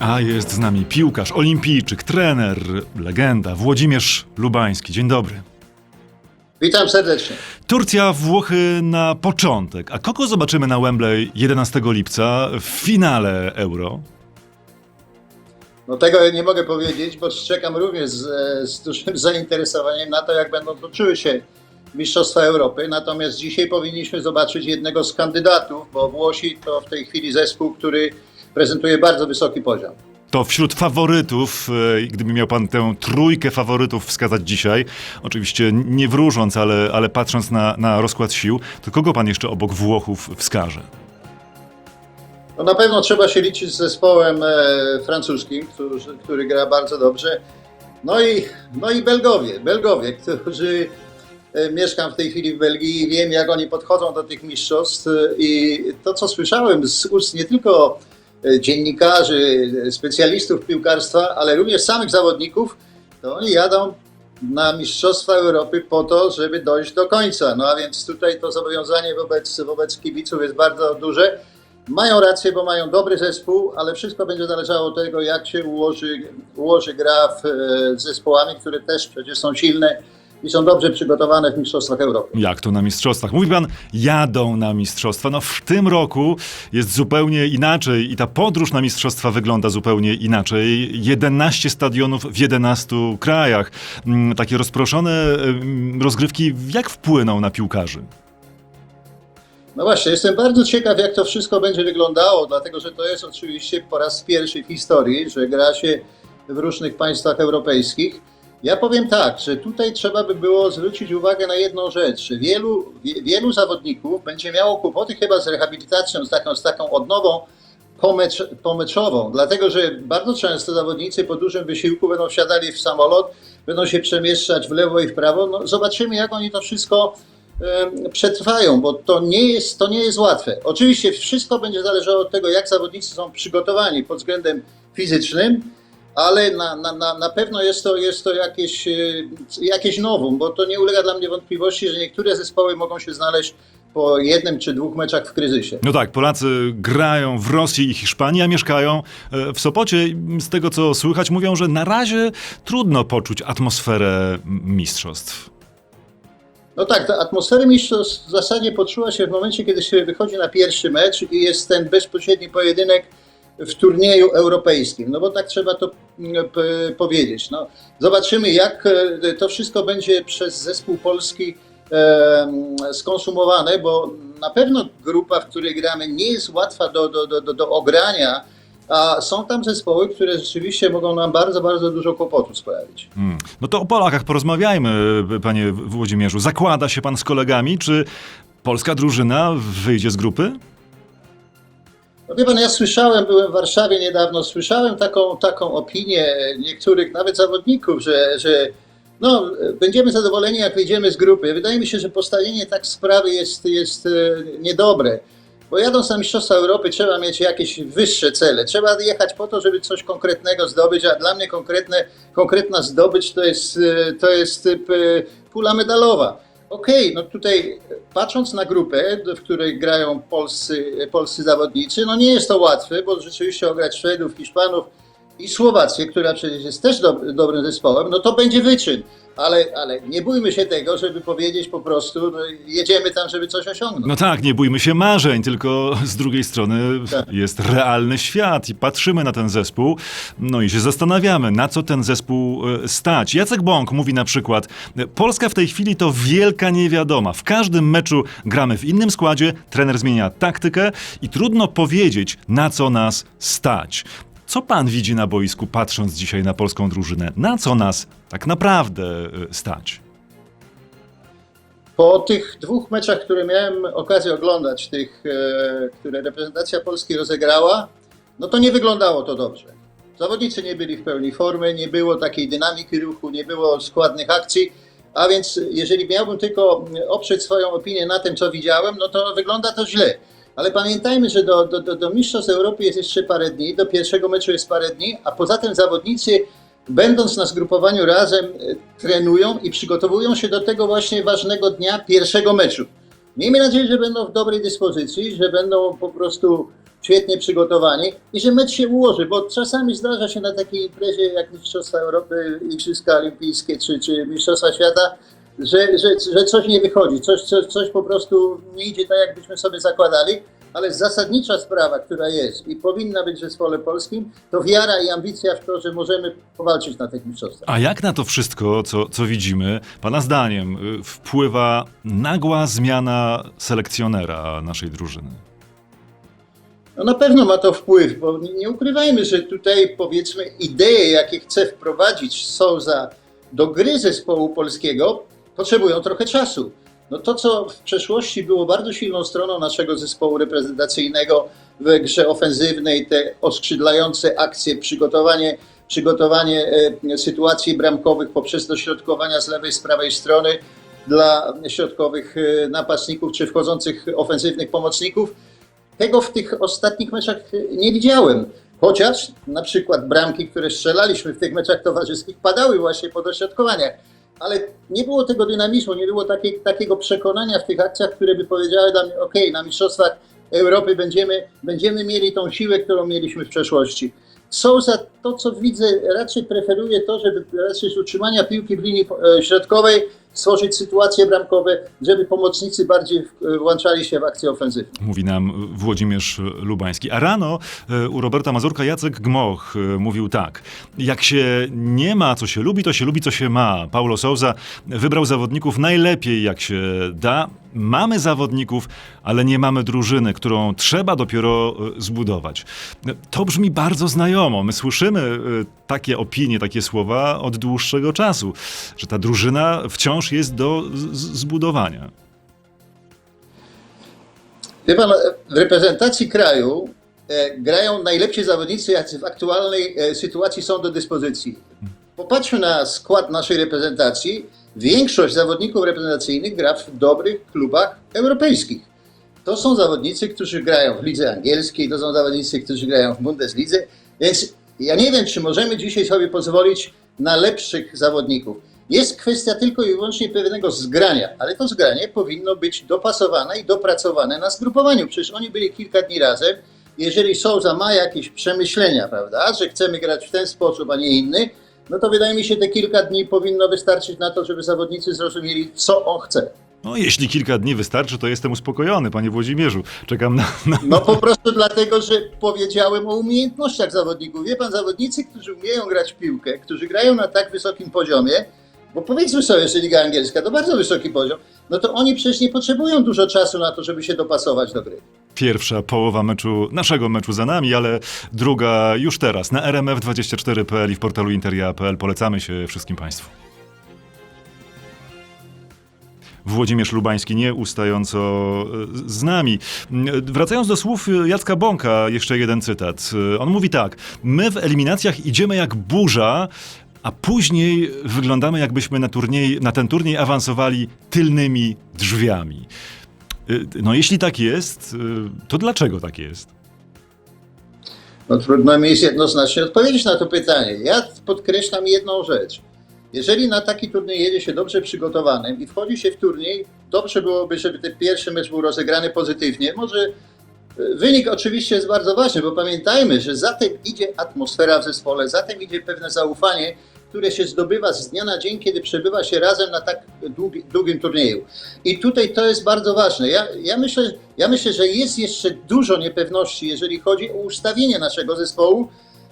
A jest z nami piłkarz, olimpijczyk, trener, legenda Włodzimierz Lubański. Dzień dobry. Witam serdecznie. Turcja, Włochy na początek. A kogo zobaczymy na Wembley 11 lipca w finale Euro? No tego nie mogę powiedzieć, bo czekam również z, z dużym zainteresowaniem na to, jak będą toczyły się Mistrzostwa Europy. Natomiast dzisiaj powinniśmy zobaczyć jednego z kandydatów, bo Włosi to w tej chwili zespół, który prezentuje bardzo wysoki poziom. To wśród faworytów, e, gdyby miał pan tę trójkę faworytów wskazać dzisiaj, oczywiście nie wróżąc, ale, ale patrząc na, na rozkład sił, to kogo pan jeszcze obok Włochów wskaże? No na pewno trzeba się liczyć z zespołem e, francuskim, który, który gra bardzo dobrze. No i, no i Belgowie, Belgowie, którzy e, mieszkam w tej chwili w Belgii i wiem, jak oni podchodzą do tych mistrzostw. I to, co słyszałem z ust nie tylko dziennikarzy, e, specjalistów piłkarstwa, ale również samych zawodników, to oni jadą na Mistrzostwa Europy po to, żeby dojść do końca. No a więc tutaj to zobowiązanie wobec, wobec kibiców jest bardzo duże. Mają rację, bo mają dobry zespół, ale wszystko będzie zależało od tego, jak się ułoży, ułoży gra e, z zespołami, które też przecież są silne i są dobrze przygotowane w Mistrzostwach Europy. Jak to na mistrzostwach? Mówi pan, jadą na mistrzostwa. No w tym roku jest zupełnie inaczej i ta podróż na mistrzostwa wygląda zupełnie inaczej. 11 stadionów w 11 krajach. Mm, Takie rozproszone rozgrywki jak wpłyną na piłkarzy? No właśnie, jestem bardzo ciekaw, jak to wszystko będzie wyglądało, dlatego że to jest oczywiście po raz pierwszy w historii, że gra się w różnych państwach europejskich. Ja powiem tak, że tutaj trzeba by było zwrócić uwagę na jedną rzecz, wielu, wie, wielu zawodników będzie miało kłopoty chyba z rehabilitacją, z taką, z taką odnową pomecz, pomeczową, dlatego że bardzo często zawodnicy po dużym wysiłku będą wsiadali w samolot, będą się przemieszczać w lewo i w prawo. No, zobaczymy, jak oni to wszystko przetrwają, bo to nie, jest, to nie jest łatwe. Oczywiście wszystko będzie zależało od tego, jak zawodnicy są przygotowani pod względem fizycznym, ale na, na, na, na pewno jest to, jest to jakieś, e, jakieś nowum, bo to nie ulega dla mnie wątpliwości, że niektóre zespoły mogą się znaleźć po jednym czy dwóch meczach w kryzysie. No tak, Polacy grają w Rosji i Hiszpanii, a mieszkają e, w Sopocie. Z tego co słychać, mówią, że na razie trudno poczuć atmosferę mistrzostw. No tak, ta atmosfera mistrzostw w zasadzie poczuła się w momencie, kiedy się wychodzi na pierwszy mecz i jest ten bezpośredni pojedynek w turnieju europejskim. No bo tak trzeba to mm, powiedzieć. No, zobaczymy, jak e, to wszystko będzie przez zespół polski e, skonsumowane, bo na pewno grupa, w której gramy, nie jest łatwa do, do, do, do, ogrania, a są tam zespoły, które rzeczywiście mogą nam bardzo, bardzo dużo kłopotu sprawić. Hmm. No to o Polakach porozmawiajmy, panie Włodzimierzu. Zakłada się pan z kolegami, czy polska drużyna wyjdzie z grupy? No wie pan, ja słyszałem, byłem w Warszawie niedawno, słyszałem taką, taką opinię niektórych nawet zawodników, że, że no, będziemy zadowoleni, jak wyjdziemy z grupy. Wydaje mi się, że postawienie tak sprawy jest, jest e, niedobre. Bo jadąc na Mistrzostwa Europy trzeba mieć jakieś wyższe cele. Trzeba jechać po to, żeby coś konkretnego zdobyć, a dla mnie konkretne, konkretna zdobycz to jest, e, to jest e, pula medalowa. Okej, no tutaj patrząc na grupę, w której grają polscy, polscy zawodnicy, no nie jest to łatwe, bo rzeczywiście ograć Szwedów, Hiszpanów i Słowację, która przecież jest też dob dobrym zespołem, no to będzie wyczyn. Ale, ale nie bójmy się tego, żeby powiedzieć po prostu, no, jedziemy tam, żeby coś osiągnąć. No tak, nie bójmy się marzeń, tylko z drugiej strony Tak. jest realny świat i patrzymy na ten zespół, no i się zastanawiamy, na co ten zespół e, stać. Jacek Bąk mówi na przykład, Polska w tej chwili to wielka niewiadoma. W każdym meczu gramy w innym składzie, trener zmienia taktykę i trudno powiedzieć, na co nas stać. Co pan widzi na boisku, patrząc dzisiaj na polską drużynę? Na co nas tak naprawdę e, stać? Po tych dwóch meczach, które miałem okazję oglądać, tych, e, które reprezentacja Polski rozegrała, no to nie wyglądało to dobrze. Zawodnicy nie byli w pełni formy, nie było takiej dynamiki ruchu, nie było składnych akcji, a więc jeżeli miałbym tylko oprzeć swoją opinię na tym, co widziałem, no to wygląda to źle. Ale pamiętajmy, że do, do, do, do Mistrzostw Europy jest jeszcze parę dni, do pierwszego meczu jest parę dni, a poza tym zawodnicy będąc na zgrupowaniu razem, e, trenują i przygotowują się do tego właśnie ważnego dnia pierwszego meczu. Miejmy nadzieję, że będą w dobrej dyspozycji, że będą po prostu świetnie przygotowani i że mecz się ułoży, bo czasami zdarza się na takiej imprezie jak Mistrzostwa Europy, Igrzyska Olimpijskie czy, czy Mistrzostwa Świata, że, że, że coś nie wychodzi, coś, coś, coś po prostu nie idzie tak, jakbyśmy sobie zakładali, ale zasadnicza sprawa, która jest i powinna być w zespole polskim, to wiara i ambicja w to, że możemy powalczyć na tych mistrzostwach. A jak na to wszystko, co, co widzimy, Pana zdaniem, y, wpływa nagła zmiana selekcjonera naszej drużyny? No na pewno ma to wpływ, bo nie, nie ukrywajmy, że tutaj powiedzmy idee, jakie chce wprowadzić Souza do gry zespołu polskiego, potrzebują trochę czasu. No to, co w przeszłości było bardzo silną stroną naszego zespołu reprezentacyjnego w grze ofensywnej, te oskrzydlające akcje, przygotowanie, przygotowanie e, sytuacji bramkowych poprzez dośrodkowania z lewej, z prawej strony dla środkowych e, napastników czy wchodzących ofensywnych pomocników, tego w tych ostatnich meczach nie widziałem. Chociaż na przykład bramki, które strzelaliśmy w tych meczach towarzyskich, padały właśnie po dośrodkowaniach. Ale nie było tego dynamizmu, nie było takiej, takiego przekonania w tych akcjach, które by powiedziały mnie, ok, na Mistrzostwach Europy będziemy, będziemy mieli tą siłę, którą mieliśmy w przeszłości. Sousa, to co widzę, raczej preferuje to, żeby raczej z utrzymania piłki w linii e, środkowej stworzyć sytuacje bramkowe, żeby pomocnicy bardziej w- włączali się w akcję ofensywną. Mówi nam Włodzimierz Lubański. A rano y, u Roberta Mazurka Jacek Gmoch y, mówił tak. Jak się nie ma, co się lubi, to się lubi, co się ma. Paulo Souza wybrał zawodników najlepiej, jak się da. Mamy zawodników, ale nie mamy drużyny, którą trzeba dopiero y, zbudować. To brzmi bardzo znajomo. My słyszymy y, takie opinie, takie słowa od dłuższego czasu, że ta drużyna wciąż jest do zbudowania. Wie pan, w reprezentacji kraju e, grają najlepsi zawodnicy, jacy w aktualnej e, sytuacji są do dyspozycji. Popatrzmy na skład naszej reprezentacji. Większość zawodników reprezentacyjnych gra w dobrych klubach europejskich. To są zawodnicy, którzy grają w lidze angielskiej, to są zawodnicy, którzy grają w Bundeslidze, więc ja nie wiem, czy możemy dzisiaj sobie pozwolić na lepszych zawodników. Jest kwestia tylko i wyłącznie pewnego zgrania, ale to zgranie powinno być dopasowane i dopracowane na zgrupowaniu. Przecież oni byli kilka dni razem. Jeżeli Souza ma jakieś przemyślenia, prawda, że chcemy grać w ten sposób, a nie inny, no to wydaje mi się, te kilka dni powinno wystarczyć na to, żeby zawodnicy zrozumieli, co on chce. No, jeśli kilka dni wystarczy, to jestem uspokojony, panie Włodzimierzu. Czekam na. na... No po prostu dlatego, że powiedziałem o umiejętnościach zawodników. Wie pan, zawodnicy, którzy umieją grać w piłkę, którzy grają na tak wysokim poziomie, bo powiedzmy sobie, że Liga Angielska to bardzo wysoki poziom, no to oni przecież nie potrzebują dużo czasu na to, żeby się dopasować do gry. Pierwsza połowa meczu, naszego meczu za nami, ale druga już teraz na rmf24.pl i w portalu interia.pl. Polecamy się wszystkim Państwu. Włodzimierz Lubański nieustająco e, z nami. Wracając do słów Jacka Bąka, jeszcze jeden cytat. On mówi tak: My w eliminacjach idziemy jak burza, a później wyglądamy jakbyśmy na, turniej, na ten turniej awansowali tylnymi drzwiami. Y, No jeśli tak jest, y, to dlaczego tak jest? No trudno mi jest jednoznacznie odpowiedzieć na to pytanie. Ja podkreślam jedną rzecz. Jeżeli na taki turniej jedzie się dobrze przygotowanym i wchodzi się w turniej, dobrze byłoby, żeby ten pierwszy mecz był rozegrany pozytywnie. Może e, wynik oczywiście jest bardzo ważny, bo pamiętajmy, że za tym idzie atmosfera w zespole, za tym idzie pewne zaufanie, które się zdobywa z dnia na dzień, kiedy przebywa się razem na tak długi, długim turnieju. I tutaj to jest bardzo ważne. Ja, ja, myślę, ja myślę, że jest jeszcze dużo niepewności, jeżeli chodzi o ustawienie naszego zespołu,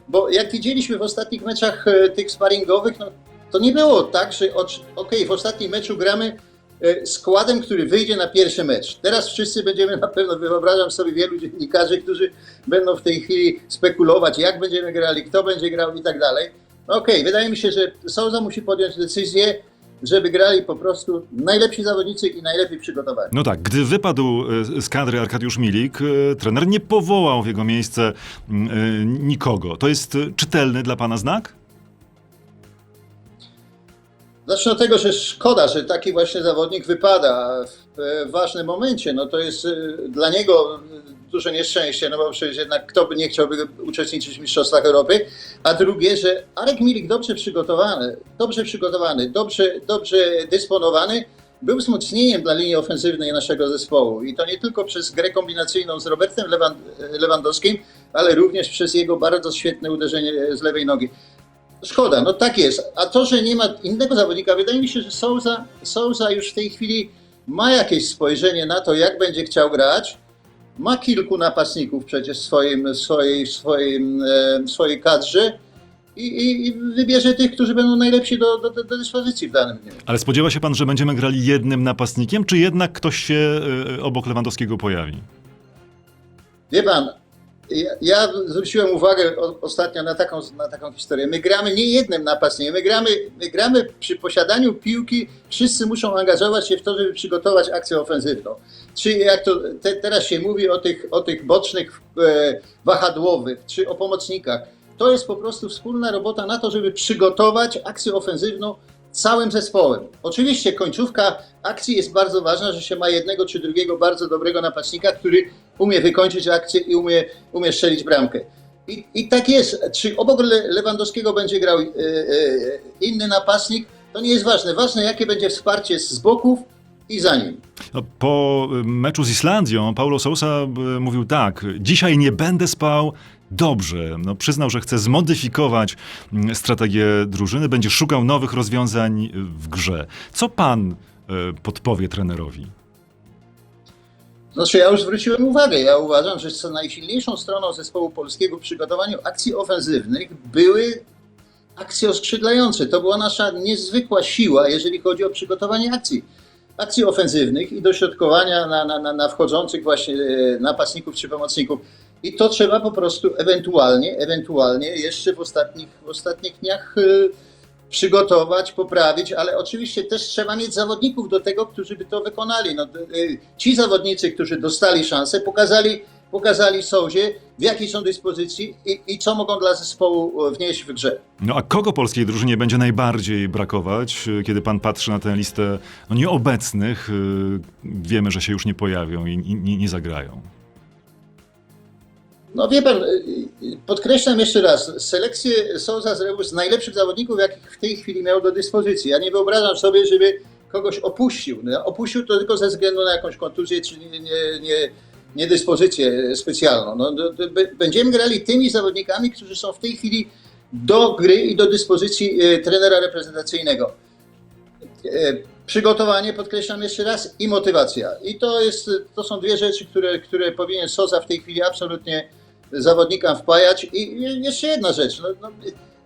bo jak widzieliśmy w ostatnich meczach e, tych sparingowych, no, to nie było tak, że okej, w ostatnim meczu gramy e, składem, który wyjdzie na pierwszy mecz. Teraz wszyscy będziemy na pewno, wyobrażam sobie wielu dziennikarzy, którzy będą w tej chwili spekulować, jak będziemy grali, kto będzie grał i tak dalej. No Okej, wydaje mi się, że Souza musi podjąć decyzję, żeby grali po prostu najlepsi zawodnicy i najlepiej przygotowani. No tak, gdy wypadł y, z kadry Arkadiusz Milik, y, trener nie powołał w jego miejsce y, nikogo. To jest czytelny dla pana znak? Zacznę od tego, że szkoda, że taki właśnie zawodnik wypada w ważnym momencie. No to jest e, dla niego duże nieszczęście, no bo przecież jednak kto by nie chciałby uczestniczyć w Mistrzostwach Europy. A drugie, że Arek Milik dobrze przygotowany, dobrze przygotowany, dobrze, dobrze dysponowany, był wzmocnieniem dla linii ofensywnej naszego zespołu. I to nie tylko przez grę kombinacyjną z Robertem Lewan- Lewandowskim, ale również przez jego bardzo świetne uderzenie z lewej nogi. Szkoda, no tak jest. A to, że nie ma innego zawodnika, wydaje mi się, że Souza, Souza już w tej chwili ma jakieś spojrzenie na to, jak będzie chciał grać. Ma kilku napastników przecież w swoim, swojej, swoim, e, swojej kadrze i, i, i wybierze tych, którzy będą najlepsi do, do, do dyspozycji w danym dniu. Ale spodziewa się pan, że będziemy grali jednym napastnikiem, czy jednak ktoś się y, obok Lewandowskiego pojawi? Wie pan, ja, ja zwróciłem uwagę ostatnio na taką, na taką historię. My gramy nie jednym napastnikiem, my gramy, my gramy przy posiadaniu piłki, wszyscy muszą angażować się w to, żeby przygotować akcję ofensywną. Czy jak to te, teraz się mówi o tych, o tych bocznych e, wahadłowych, czy o pomocnikach. To jest po prostu wspólna robota na to, żeby przygotować akcję ofensywną całym zespołem. Oczywiście końcówka akcji jest bardzo ważna, że się ma jednego czy drugiego bardzo dobrego napastnika, który umie wykończyć akcję i umie, umie strzelić bramkę. I, I tak jest. Czy obok Le- Lewandowskiego będzie grał e, e, inny napastnik, to nie jest ważne. Ważne, jakie będzie wsparcie z boków i za nim. No, po y, meczu z Islandią Paulo Sousa y, mówił tak, dzisiaj nie będę spał dobrze. No, przyznał, że chce zmodyfikować mm, strategię drużyny, będzie szukał nowych rozwiązań y, w grze. Co pan podpowie trenerowi? Znaczy, ja już zwróciłem uwagę. Ja uważam, że co najsilniejszą stroną zespołu polskiego w przygotowaniu akcji ofensywnych były akcje oskrzydlające. To była nasza niezwykła siła, jeżeli chodzi o przygotowanie akcji. Akcji ofensywnych i dośrodkowania na, na, na, na wchodzących właśnie e, napastników czy pomocników. I to trzeba po prostu ewentualnie, ewentualnie jeszcze w ostatnich, w ostatnich dniach e, przygotować, poprawić, ale oczywiście też trzeba mieć zawodników do tego, którzy by to wykonali. No, e, ci zawodnicy, którzy dostali szansę, pokazali, pokazali Souzie, w jakiej są dyspozycji i, i co mogą dla zespołu e, wnieść w grze. No a kogo polskiej drużynie będzie najbardziej brakować, y, kiedy pan patrzy na tę listę no, nieobecnych? y, Wiemy, że się już nie pojawią i, i nie zagrają. No wie pan, y, y, podkreślam jeszcze raz, selekcję Souza zrobił z najlepszych zawodników, jakich w tej chwili miał do dyspozycji. Ja nie wyobrażam sobie, żeby kogoś opuścił. No, opuścił to tylko ze względu na jakąś kontuzję czy nie, nie, nie, niedyspozycję specjalną. No, będziemy grali tymi zawodnikami, którzy są w tej chwili do gry i do dyspozycji e, trenera reprezentacyjnego. Przygotowanie, podkreślam jeszcze raz, i motywacja. I to, jest, to są dwie rzeczy, które, które powinien Sosa w tej chwili absolutnie zawodnikom wpajać. I jeszcze jedna rzecz. No, no,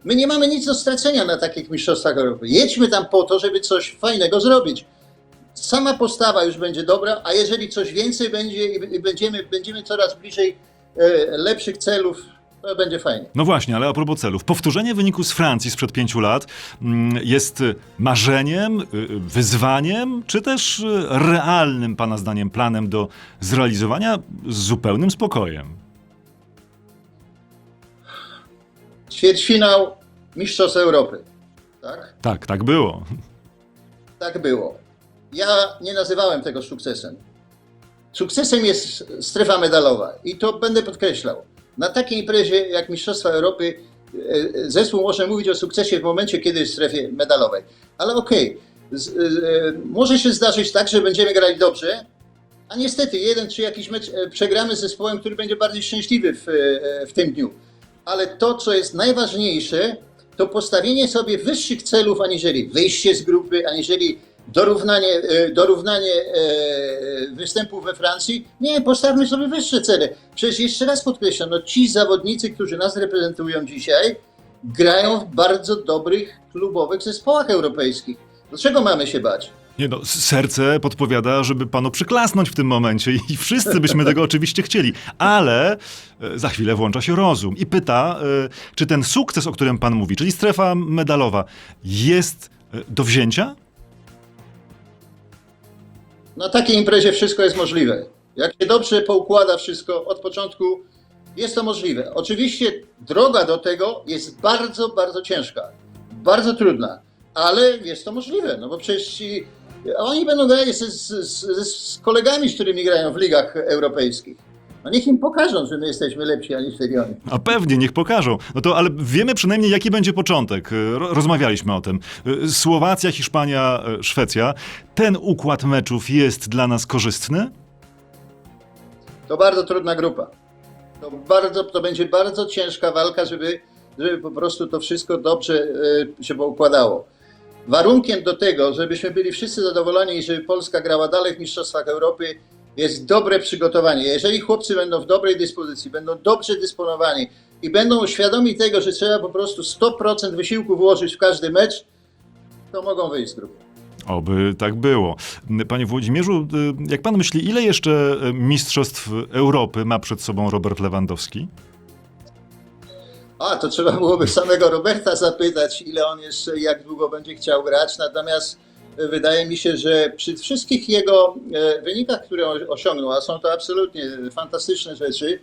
my nie mamy nic do stracenia na takich mistrzostwach Europy. Jedźmy tam po to, żeby coś fajnego zrobić. Sama postawa już będzie dobra, a jeżeli coś więcej będzie i będziemy, będziemy coraz bliżej e, lepszych celów, to będzie fajnie. No właśnie, ale a propos celów. Powtórzenie wyniku z Francji sprzed pięciu lat mm, jest y, marzeniem, y, y, wyzwaniem, czy też realnym, pana zdaniem, planem do zrealizowania z zupełnym spokojem? Ćwierćfinał Mistrzostw Europy. Tak? Tak, tak było. Tak było. Ja nie nazywałem tego sukcesem. Sukcesem jest strefa medalowa i to będę podkreślał. Na takiej imprezie jak Mistrzostwa Europy e, e, zespół może mówić o sukcesie w momencie, kiedy jest w strefie medalowej. Ale okej, z- e, może się zdarzyć tak, że będziemy grali dobrze, a niestety jeden czy jakiś mecz przegramy z zespołem, który będzie bardziej szczęśliwy w, w tym dniu. Ale to, co jest najważniejsze, to postawienie sobie wyższych celów aniżeli wyjście z grupy, aniżeli dorównanie, e, dorównanie e, występu we Francji. Nie, postawmy sobie wyższe cele. Przecież jeszcze raz podkreślam, no ci zawodnicy, którzy nas reprezentują dzisiaj, grają w bardzo dobrych klubowych zespołach europejskich. Dlaczego mamy się bać? Nie no, serce podpowiada, żeby panu przyklasnąć w tym momencie i wszyscy byśmy tego oczywiście chcieli, ale e, za chwilę włącza się rozum i pyta, e, czy ten sukces, o którym pan mówi, czyli strefa medalowa, jest e, do wzięcia? Na takiej imprezie wszystko jest możliwe. Jak się dobrze poukłada wszystko od początku, jest to możliwe. Oczywiście droga do tego jest bardzo, bardzo ciężka, bardzo trudna, ale jest to możliwe, no bo przecież ci, oni będą grali z, z, z, kolegami, z którymi grają w ligach europejskich. No niech im pokażą, że my jesteśmy lepsi aniżeli oni. A pewnie, niech pokażą. No to, ale wiemy przynajmniej, jaki będzie początek. Ro- Rozmawialiśmy o tym. Y, Słowacja, Hiszpania, y, Szwecja. Ten układ meczów jest dla nas korzystny? To bardzo trudna grupa. To, bardzo, to będzie bardzo ciężka walka, żeby, żeby po prostu to wszystko dobrze e, się poukładało. Warunkiem do tego, żebyśmy byli wszyscy zadowoleni i żeby Polska grała dalej w Mistrzostwach Europy, jest dobre przygotowanie. Jeżeli chłopcy będą w dobrej dyspozycji, będą dobrze dysponowani i będą świadomi tego, że trzeba po prostu 100% wysiłku włożyć w każdy mecz, to mogą wyjść z grupy. Oby tak było. Panie Włodzimierzu, y, jak pan myśli, ile jeszcze mistrzostw Europy ma przed sobą Robert Lewandowski? A, to trzeba byłoby samego Roberta zapytać, ile on jeszcze, jak długo będzie chciał grać. Natomiast e, wydaje mi się, że przy wszystkich jego e, wynikach, które osiągnął, a są to absolutnie fantastyczne rzeczy,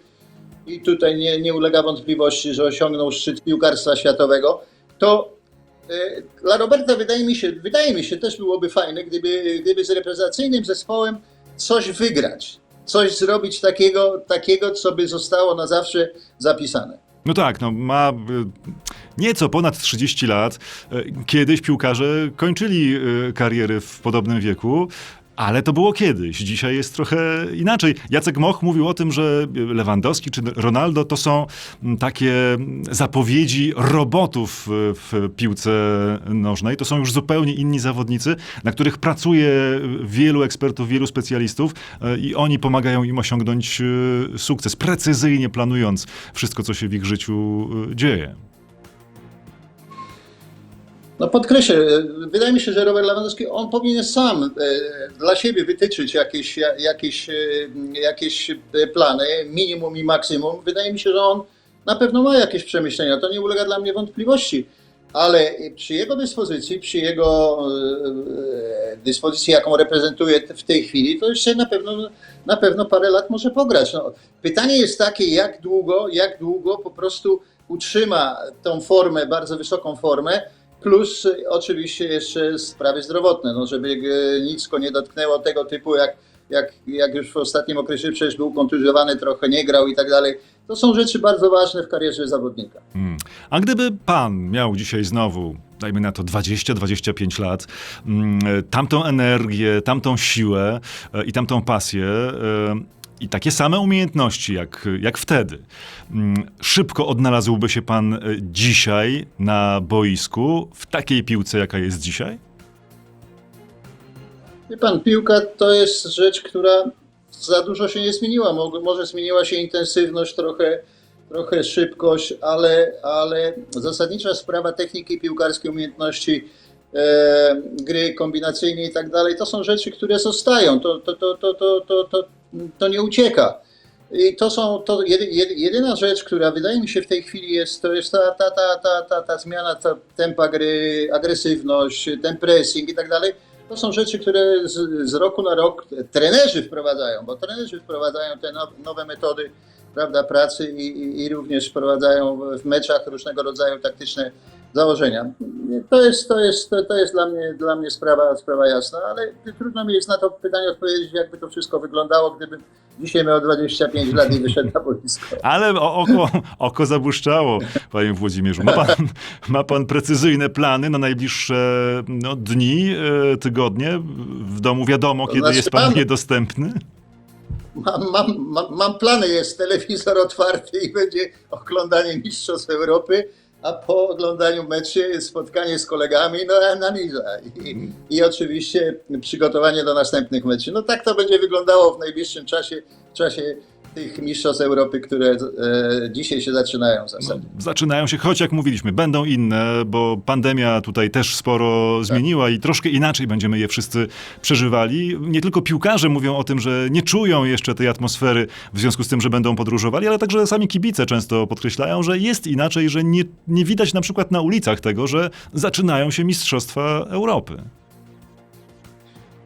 i tutaj nie, nie ulega wątpliwości, że osiągnął szczyt piłkarstwa światowego, to e, dla Roberta wydaje mi się, wydaje mi się też byłoby fajne, gdyby, gdyby z reprezentacyjnym zespołem coś wygrać. Coś zrobić takiego, takiego, co by zostało na zawsze zapisane. No tak, no ma y, nieco ponad 30 lat. Y, Kiedyś piłkarze kończyli y, kariery w podobnym wieku. Ale to było kiedyś, dzisiaj jest trochę inaczej. Jacek Moch mówił o tym, że Lewandowski czy Ronaldo to są mm, takie zapowiedzi robotów y, w piłce nożnej. To są już zupełnie inni zawodnicy, na których pracuje wielu ekspertów, wielu specjalistów y, i oni pomagają im osiągnąć y, sukces, precyzyjnie planując wszystko, co się w ich życiu y, dzieje. No podkreślę, e, wydaje mi się, że Robert Lewandowski, on powinien sam e, dla siebie wytyczyć jakieś, ja- jakieś, e, jakieś plany, minimum i maksimum. Wydaje mi się, że on na pewno ma jakieś przemyślenia, to nie ulega dla mnie wątpliwości. Ale przy jego dyspozycji, przy jego dyspozycji, jaką reprezentuje w tej chwili, to jeszcze na pewno, na pewno parę lat może pograć. No, pytanie jest takie, jak długo, jak długo po prostu utrzyma tą formę, bardzo wysoką formę, Plus oczywiście jeszcze sprawy zdrowotne, no żeby y, nic go nie dotknęło tego typu, jak, jak, jak już w ostatnim okresie przecież był kontuzjowany, trochę nie grał i tak dalej. To są rzeczy bardzo ważne w karierze zawodnika. Mm. A gdyby pan miał dzisiaj znowu, dajmy na to 20-25 lat, mm, tamtą energię, tamtą siłę e, i tamtą pasję e, i takie same umiejętności jak, jak wtedy, mm, szybko odnalazłby się pan e, dzisiaj na boisku w takiej piłce, jaka jest dzisiaj? Wie pan, piłka to jest rzecz, która za dużo się nie zmieniła. Mo- Może zmieniła się intensywność, trochę, trochę szybkość, ale, ale zasadnicza sprawa techniki piłkarskiej, umiejętności gry kombinacyjnej i tak dalej, to są rzeczy, które zostają. To, to, to, to, to, to, to, nie ucieka. I to są to jedy, jedy, jedyna rzecz, która wydaje mi się w tej chwili jest, to jest ta, ta, ta, ta, ta, ta zmiana ta tempa gry, agresywność, ten pressing i tak dalej. To są rzeczy, które z, z roku na rok trenerzy wprowadzają, bo trenerzy wprowadzają te now, nowe metody prawda, pracy i, i, i również wprowadzają w meczach różnego rodzaju taktyczne założenia. To jest, to jest, to jest dla, mnie, dla mnie sprawa, sprawa jasna, ale trudno mi jest na to pytanie odpowiedzieć, jakby to wszystko wyglądało, gdybym dzisiaj miał 25 lat i wyszedł na boisko. Ale oko, oko zabłyszczało, panie Włodzimierzu. Ma pan, ma pan precyzyjne plany na najbliższe no, dni, e, tygodnie? W domu wiadomo, To kiedy znaczy jest pan niedostępny? Mam, mam, mam, mam plany, jest telewizor otwarty i będzie oglądanie Mistrzostw Europy, a po oglądaniu jest spotkanie z kolegami, no analiza i, i oczywiście przygotowanie do następnych meczów. No tak to będzie wyglądało w najbliższym czasie, czasie tych Mistrzostw Europy, które e, dzisiaj się zaczynają w zasadzie. Zaczynają się, choć jak mówiliśmy, będą inne, bo pandemia tutaj też sporo zmieniła i troszkę inaczej będziemy je wszyscy przeżywali. Nie tylko piłkarze mówią o tym, że nie czują jeszcze tej atmosfery w związku z tym, że będą podróżowali, ale także sami kibice często podkreślają, że jest inaczej, że nie, nie widać na przykład na ulicach tego, że zaczynają się Mistrzostwa Europy.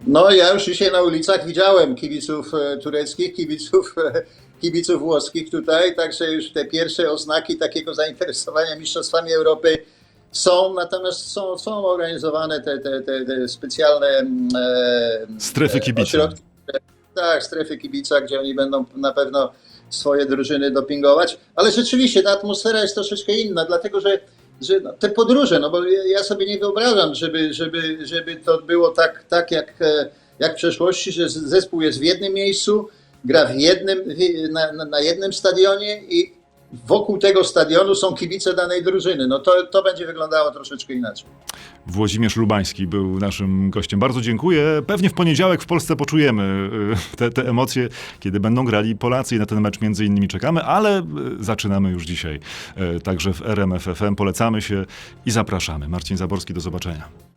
No ja już dzisiaj na ulicach widziałem kibiców e, tureckich, kibiców, e, kibiców włoskich tutaj, także już te pierwsze oznaki takiego zainteresowania Mistrzostwami Europy są, natomiast są, są organizowane te, te, te, te specjalne mm, e, Strefy kibica. ośrodki, tak, strefy kibica, gdzie oni będą na pewno swoje drużyny dopingować, ale rzeczywiście ta atmosfera jest troszeczkę inna, dlatego że, że no, te podróże, no bo ja sobie nie wyobrażam, żeby, żeby, żeby to było tak, tak jak, e, jak w przeszłości, że zespół jest w jednym miejscu, gra w jednym, na- na jednym stadionie i wokół tego stadionu są kibice danej drużyny. No to, to będzie wyglądało troszeczkę inaczej. Włodzimierz Lubański był naszym gościem. Bardzo dziękuję. Pewnie w poniedziałek w Polsce poczujemy y, te, te emocje, kiedy będą grali Polacy i na ten mecz między innymi czekamy, ale y, zaczynamy już dzisiaj. Y, Także w RMF FM polecamy się i zapraszamy. Marcin Zaborski, do zobaczenia.